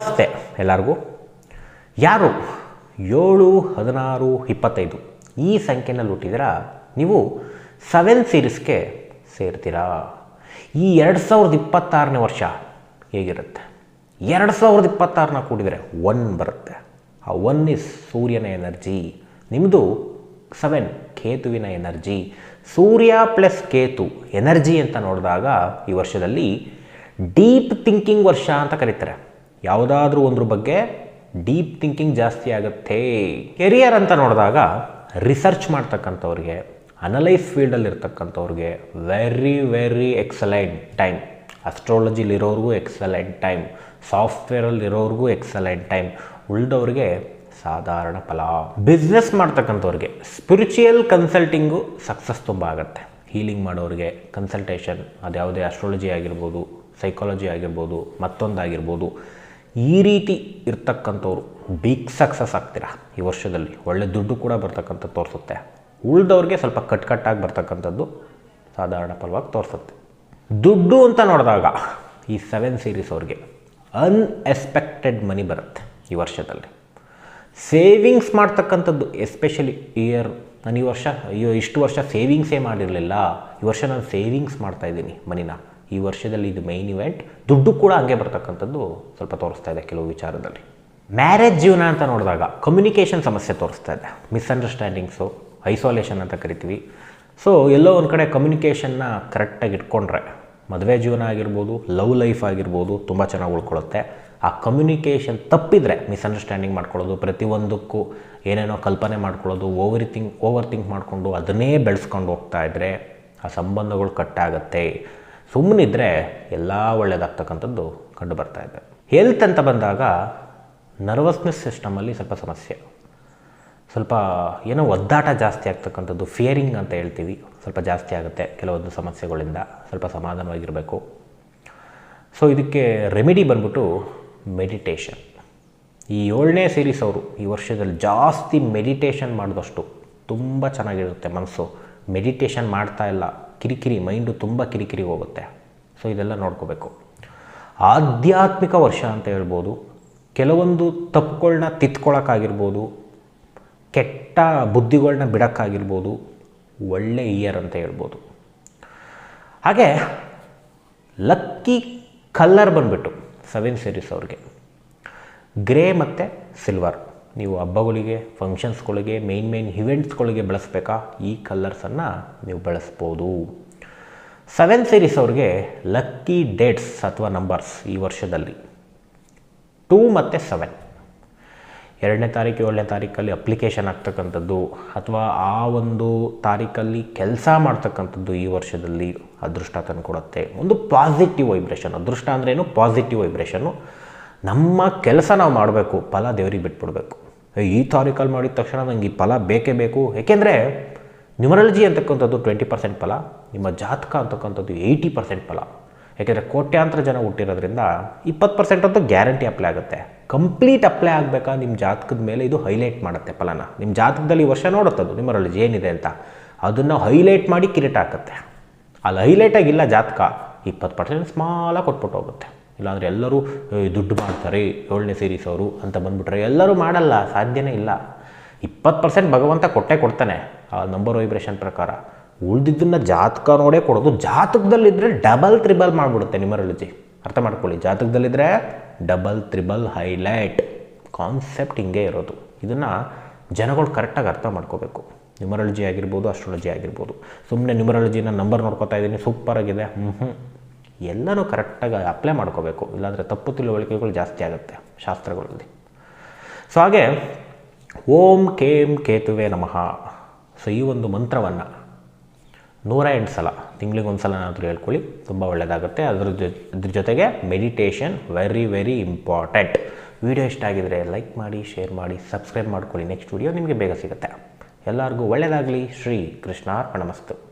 ನಮಸ್ತೆ ಎಲ್ಲರಿಗೂ. ಯಾರು? ಏಳು, ಹದಿನಾರು, ಇಪ್ಪತ್ತೈದು. ಈ ಸಂಖ್ಯೆನಲ್ಲಿ ಹುಟ್ಟಿದ್ರ? ನೀವು ಸೆವೆನ್ ಸೀರೀಸ್ಗೆ ಸೇರ್ತೀರಾ? ಈ ಎರಡು ಸಾವಿರದ ಇಪ್ಪತ್ತಾರನೇ ವರ್ಷ ಹೇಗಿರುತ್ತೆ? ಎರಡು ಸಾವಿರದ ಇಪ್ಪತ್ತಾರನ ಕೂಡಿದರೆ ಒನ್ ಬರುತ್ತೆ. ಆ ಒನ್ ಇಸ್ ಸೂರ್ಯನ ಎನರ್ಜಿ. ನಿಮ್ಮದು ಸೆವೆನ್ ಕೇತುವಿನ ಎನರ್ಜಿ. ಸೂರ್ಯ ಪ್ಲಸ್ ಕೇತು, ಎನರ್ಜಿ ಅಂತ ನೋಡಿದಾಗ ಈ ವರ್ಷದಲ್ಲಿ ಡೀಪ್ ಥಿಂಕಿಂಗ್ ವರ್ಷ ಅಂತ ಕರೀತಾರೆ. ಯಾವುದಾದ್ರೂ ಒಂದ್ರ ಬಗ್ಗೆ ಡೀಪ್ ಥಿಂಕಿಂಗ್ ಜಾಸ್ತಿ ಆಗುತ್ತೆ. ಕೆರಿಯರ್ ಅಂತ ನೋಡಿದಾಗ ರಿಸರ್ಚ್ ಮಾಡ್ತಕ್ಕಂಥವ್ರಿಗೆ, ಅನಲೈಸ್ ಫೀಲ್ಡಲ್ಲಿ ಇರ್ತಕ್ಕಂಥವ್ರಿಗೆ ವೆರಿ ವೆರಿ ಎಕ್ಸಲೆಂಟ್ ಟೈಮ್ ಅಸ್ಟ್ರಾಲಜಿಲಿರೋರ್ಗೂ ಎಕ್ಸಲೆಂಟ್ ಟೈಮ್ ಸಾಫ್ಟ್ವೇರಲ್ಲಿರೋರ್ಗೂ ಎಕ್ಸಲೆಂಟ್ ಟೈಮ್ ಉಳ್ದವ್ರಿಗೆ ಸಾಧಾರಣ ಫಲ. ಬಿಸ್ನೆಸ್ ಮಾಡ್ತಕ್ಕಂಥವ್ರಿಗೆ ಸ್ಪಿರಿಚುಯಲ್ ಕನ್ಸಲ್ಟಿಂಗು ಸಕ್ಸಸ್ ತುಂಬ ಆಗುತ್ತೆ. ಹೀಲಿಂಗ್ ಮಾಡೋರಿಗೆ ಕನ್ಸಲ್ಟೇಷನ್ ಅದ್ಯಾವುದೇ ಅಸ್ಟ್ರಾಲಜಿ ಆಗಿರ್ಬೋದು ಸೈಕಾಲಜಿ ಆಗಿರ್ಬೋದು, ಮತ್ತೊಂದಾಗಿರ್ಬೋದು. ಈ ರೀತಿ ಇರ್ತಕ್ಕಂಥವ್ರು ಬಿಗ್ ಸಕ್ಸಸ್ ಆಗ್ತೀರಾ? ಈ ವರ್ಷದಲ್ಲಿ ಒಳ್ಳೆ ದುಡ್ಡು ಕೂಡ ಬರ್ತಕ್ಕಂಥ ತೋರಿಸುತ್ತೆ. ಉಳ್ದವ್ರಿಗೆ ಸ್ವಲ್ಪ ಕಟ್ಕಟ್ಟಾಗಿ ಬರ್ತಕ್ಕಂಥದ್ದು ಸಾಧಾರಣ ಫಲವಾಗಿ ತೋರಿಸುತ್ತೆ. ದುಡ್ಡು ಅಂತ ನೋಡಿದಾಗ ಈ ಸೆವೆನ್ ಸೀರೀಸ್ ಅವ್ರಿಗೆ ಅನ್ಎಕ್ಸ್ಪೆಕ್ಟೆಡ್ ಮನಿ ಬರುತ್ತೆ ಈ ವರ್ಷದಲ್ಲಿ. ಸೇವಿಂಗ್ಸ್ ಮಾಡ್ತಕ್ಕಂಥದ್ದು ಎಸ್ಪೆಷಲಿ ಇಯರ್ ನಾನು ಈ ವರ್ಷ, ಅಯ್ಯೋ, ಇಷ್ಟು ವರ್ಷ ಸೇವಿಂಗ್ಸೇ ಮಾಡಿರಲಿಲ್ಲ. ಈ ವರ್ಷ ನಾನು ಸೇವಿಂಗ್ಸ್ ಮಾಡ್ತಾಯಿದ್ದೀನಿ ಮನಿನ. ಈ ವರ್ಷದಲ್ಲಿ ಇದು ಮೈನ್ ಇವೆಂಟ್ ದುಡ್ಡು ಕೂಡ ಹಂಗೆ ಬರ್ತಕ್ಕಂಥದ್ದು ಸ್ವಲ್ಪ ತೋರಿಸ್ತಾ ಇದೆ ಕೆಲವು ವಿಚಾರದಲ್ಲಿ. ಮ್ಯಾರೇಜ್ ಜೀವನ ಅಂತ ನೋಡಿದಾಗ ಕಮ್ಯುನಿಕೇಷನ್ ಸಮಸ್ಯೆ ತೋರಿಸ್ತಾ ಇದೆ. ಮಿಸ್ಅಂಡರ್ಸ್ಟ್ಯಾಂಡಿಂಗ್ಸು ಐಸೋಲೇಷನ್ ಅಂತ ಕರಿತೀವಿ. ಸೊ ಎಲ್ಲೋ ಒಂದು ಕಡೆ ಕಮ್ಯುನಿಕೇಷನ್ನ ಕರೆಕ್ಟಾಗಿ ಇಟ್ಕೊಂಡ್ರೆ ಮದುವೆ ಜೀವನ ಆಗಿರ್ಬೋದು ಲವ್ ಲೈಫ್ ಆಗಿರ್ಬೋದು ತುಂಬ ಚೆನ್ನಾಗಿ ಉಳ್ಕೊಳ್ಳುತ್ತೆ ಆ ಕಮ್ಯುನಿಕೇಷನ್ ತಪ್ಪಿದರೆ ಮಿಸ್ಅಂಡರ್ಸ್ಟ್ಯಾಂಡಿಂಗ್ ಮಾಡ್ಕೊಳ್ಳೋದು, ಪ್ರತಿಯೊಂದಕ್ಕೂ ಏನೇನೋ ಕಲ್ಪನೆ ಮಾಡ್ಕೊಳ್ಳೋದು ಓವರ್ ಥಿಂಕ್ ಓವರ್ ಥಿಂಕ್ ಮಾಡಿಕೊಂಡು ಅದನ್ನೇ ಬೆಳೆಸ್ಕೊಂಡು ಹೋಗ್ತಾ ಇದ್ದರೆ ಆ ಸಂಬಂಧಗಳು ಕಟ್ಟಾಗತ್ತೆ ಸುಮ್ಮನಿದ್ರೆ ಎಲ್ಲ ಒಳ್ಳೆಯದಾಗ್ತಕ್ಕಂಥದ್ದು ಕಂಡು ಬರ್ತಾ ಇದೆ. ಹೆಲ್ತ್ ಅಂತ ಬಂದಾಗ ನರ್ವಸ್ನೆಸ್ ಸಿಸ್ಟಮಲ್ಲಿ ಸ್ವಲ್ಪ ಸಮಸ್ಯೆ. ಸ್ವಲ್ಪ ಏನೋ ಒದ್ದಾಟ ಜಾಸ್ತಿ ಆಗ್ತಕ್ಕಂಥದ್ದು ಫಿಯರಿಂಗ್ ಅಂತ ಹೇಳ್ತೀವಿ. ಸ್ವಲ್ಪ ಜಾಸ್ತಿ ಆಗುತ್ತೆ ಕೆಲವೊಂದು ಸಮಸ್ಯೆಗಳಿಂದ, ಸ್ವಲ್ಪ ಸಮಾಧಾನವಾಗಿರಬೇಕು. ಸೊ ಇದಕ್ಕೆ ರೆಮಿಡಿ ಬಂದ್ಬಿಟ್ಟು ಮೆಡಿಟೇಷನ್ ಈ ಏಳನೇ ಸೀರೀಸ್ ಅವರು ಈ ವರ್ಷದಲ್ಲಿ ಜಾಸ್ತಿ ಮೆಡಿಟೇಷನ್ ಮಾಡಿದಷ್ಟು ತುಂಬ ಚೆನ್ನಾಗಿರುತ್ತೆ ಮನಸ್ಸು. ಮೆಡಿಟೇಷನ್ ಮಾಡ್ತಾ ಇಲ್ಲ. ಕಿರಿಕಿರಿ ಮೈಂಡು ತುಂಬ ಕಿರಿಕಿರಿ ಹೋಗುತ್ತೆ. ಸೊ ಇದೆಲ್ಲ ನೋಡ್ಕೋಬೇಕು. ಆಧ್ಯಾತ್ಮಿಕ ವರ್ಷ ಅಂತ ಹೇಳ್ಬೋದು. ಕೆಲವೊಂದು ತಪ್ಪುಗಳನ್ನ ತಿತ್ಕೊಳ್ಳೋಕ್ಕಾಗಿರ್ಬೋದು ಕೆಟ್ಟ ಬುದ್ಧಿಗಳನ್ನ ಬಿಡೋಕ್ಕಾಗಿರ್ಬೋದು. ಒಳ್ಳೆ ಇಯರ್ ಅಂತ ಹೇಳ್ಬೋದು. ಹಾಗೆ ಲಕ್ಕಿ ಕಲ್ಲರ್ ಬಂದುಬಿಟ್ಟು ಸೆವೆನ್ ಸೀರೀಸ್ ಅವ್ರಿಗೆ. ಗ್ರೇ ಮತ್ತು ಸಿಲ್ವರ್ ನೀವು ಹಬ್ಬಗಳಿಗೆ ಫಂಕ್ಷನ್ಸ್ಗಳಿಗೆ ಮೇನ್ ಮೇನ್ ಇವೆಂಟ್ಸ್ಗಳಿಗೆ ಬಳಸಬೇಕಾ? ಈ ಕಲರ್ಸನ್ನು ನೀವು ಬಳಸ್ಬೋದು. ಸೆವೆನ್ ಸೀರೀಸ್ ಅವ್ರಿಗೆ ಲಕ್ಕಿ ಡೇಟ್ಸ್ ಅಥವಾ ನಂಬರ್ಸ್ ಈ ವರ್ಷದಲ್ಲಿ. ಟೂ ಮತ್ತು ಸೆವೆನ್ ಎರಡನೇ ತಾರೀಕು, ಏಳನೇ ತಾರೀಕಲ್ಲಿ ಅಪ್ಲಿಕೇಶನ್ ಆಗ್ತಕ್ಕಂಥದ್ದು ಅಥವಾ ಆ ಒಂದು ತಾರೀಕಲ್ಲಿ ಕೆಲಸ ಮಾಡ್ತಕ್ಕಂಥದ್ದು ಈ ವರ್ಷದಲ್ಲಿ ಅದೃಷ್ಟ ತಂದುಕೊಡುತ್ತೆ ಒಂದು ಪಾಸಿಟಿವ್ ವೈಬ್ರೇಷನ್ ಅದೃಷ್ಟ ಅಂದ್ರೇನು ಪಾಸಿಟಿವ್ ವೈಬ್ರೇಷನ್ನು ನಮ್ಮ ಕೆಲಸ ನಾವು ಮಾಡಬೇಕು. ಫಲ ದೇವ್ರಿಗೆ ಬಿಟ್ಬಿಡ್ಬೇಕು. ಈ ತಾರೀಕಲ್ಲಿ ಮಾಡಿದ ತಕ್ಷಣ ನನಗೆ ಈ ಫಲ ಬೇಕೇ ಬೇಕು. ಏಕೆಂದರೆ ನ್ಯೂಮರಾಲಜಿ ಅಂತಕ್ಕಂಥದ್ದು ಟ್ವೆಂಟಿ ಪರ್ಸೆಂಟ್ ಫಲ, ನಿಮ್ಮ ಜಾತಕ ಅಂತಕ್ಕಂಥದ್ದು ಏಯ್ಟಿ ಪರ್ಸೆಂಟ್ ಫಲ. ಏಕೆಂದರೆ ಕೋಟ್ಯಾಂತರ ಜನ ಹುಟ್ಟಿರೋದ್ರಿಂದ ಇಪ್ಪತ್ತು ಪರ್ಸೆಂಟ್ ಅಂತೂ ಗ್ಯಾರಂಟಿ ಅಪ್ಲೈ ಆಗುತ್ತೆ. ಕಂಪ್ಲೀಟ್ ಅಪ್ಲೈ ಆಗಬೇಕಾ? ನಿಮ್ಮ ಜಾತಕದ ಮೇಲೆ ಇದು ಹೈಲೈಟ್ ಮಾಡುತ್ತೆ ಫಲನ. ನಿಮ್ಮ ಜಾತಕದಲ್ಲಿ ಈ ವರ್ಷ ನೋಡುತ್ತದು ನ್ಯೂಮರಾಲಜಿ ಏನಿದೆ ಅಂತ. ಅದನ್ನು ಹೈಲೈಟ್ ಮಾಡಿ ಕಿರೀಟ ಹಾಕುತ್ತೆ. ಅಲ್ಲಿ ಹೈಲೈಟಾಗಿಲ್ಲ ಜಾತಕ, ಇಪ್ಪತ್ತು ಪರ್ಸೆಂಟ್ ಸ್ಮಾಲಾಗಿ ಕೊಟ್ಬಿಟ್ಟು ಹೋಗುತ್ತೆ. ಇಲ್ಲಾಂದರೆ ಎಲ್ಲರೂ ದುಡ್ಡು ಮಾಡ್ತಾರೆ, ಏಳನೇ ಸೀರೀಸ್ ಅವರು ಅಂತ ಬಂದುಬಿಟ್ರೆ ಎಲ್ಲರೂ ಮಾಡಲ್ಲ, ಸಾಧ್ಯನೇ ಇಲ್ಲ. ಇಪ್ಪತ್ತು ಪರ್ಸೆಂಟ್ ಭಗವಂತ ಕೊಟ್ಟೇ ಕೊಡ್ತಾನೆ ಆ ನಂಬರ್ ವೈಬ್ರೇಷನ್ ಪ್ರಕಾರ. ಉಳಿದಿದ್ದನ್ನು ಜಾತಕ ನೋಡೇ ಕೊಡೋದು. ಜಾತಕದಲ್ಲಿದ್ದರೆ ಡಬಲ್ ತ್ರಿಬಲ್ ಮಾಡಿಬಿಡುತ್ತೆ ನ್ಯೂಮರಾಲಜಿ ಅರ್ಥ ಮಾಡ್ಕೊಳ್ಳಿ. ಜಾತಕದಲ್ಲಿದ್ದರೆ ಡಬಲ್ ತ್ರಿಬಲ್ ಹೈಲೈಟ್ ಕಾನ್ಸೆಪ್ಟ್ ಹಿಂಗೆ ಇರೋದು. ಇದನ್ನು ಜನಗಳು ಕರೆಕ್ಟಾಗಿ ಅರ್ಥ ಮಾಡ್ಕೋಬೇಕು. ನ್ಯೂಮರಾಲಜಿ ಆಗಿರ್ಬೋದು ಅಸ್ಟ್ರಾಲಜಿ ಆಗಿರ್ಬೋದು. ಸುಮ್ಮನೆ ನ್ಯೂಮರಾಲಜಿನ ನಂಬರ್ ನೋಡ್ಕೊತಾ ಇದ್ದೀನಿ ಸೂಪರಾಗಿದೆ ಹ್ಞೂ ಹ್ಞೂ ಎಲ್ಲನೂ ಕರೆಕ್ಟಾಗಿ ಅಪ್ಲೈ ಮಾಡ್ಕೋಬೇಕು. ಇಲ್ಲಾಂದರೆ ತಪ್ಪು ತಿಳುವಳಿಕೆಗಳು ಜಾಸ್ತಿ ಆಗುತ್ತೆ ಶಾಸ್ತ್ರಗಳಲ್ಲಿ. ಸೊ ಹಾಗೆ, ಓಂ ಕೇಂ ಕೇತುವೆ ನಮಃ. ಸೊ ಈ ಒಂದು ಮಂತ್ರವನ್ನು ನೂರ ಎಂಟು ಸಲ, ತಿಂಗಳಿಗೆ ಒಂದು ಸಲನಾದರೂ ಹೇಳ್ಕೊಳ್ಳಿ, ತುಂಬ ಒಳ್ಳೆಯದಾಗುತ್ತೆ ಅದ್ರ ಜೊ, ಅದ್ರ ಜೊತೆಗೆ meditation very very important video ಇಷ್ಟ ಆಗಿದರೆ ಲೈಕ್ ಮಾಡಿ ಶೇರ್ ಮಾಡಿ ಸಬ್ಸ್ಕ್ರೈಬ್ ಮಾಡ್ಕೊಳ್ಳಿ. ನೆಕ್ಸ್ಟ್ ವಿಡಿಯೋ ನಿಮಗೆ ಬೇಗ ಸಿಗುತ್ತೆ. ಎಲ್ಲರಿಗೂ ಒಳ್ಳೆಯದಾಗಲಿ ಶ್ರೀ ಕೃಷ್ಣಾರ್ಪಣಮಸ್ತು.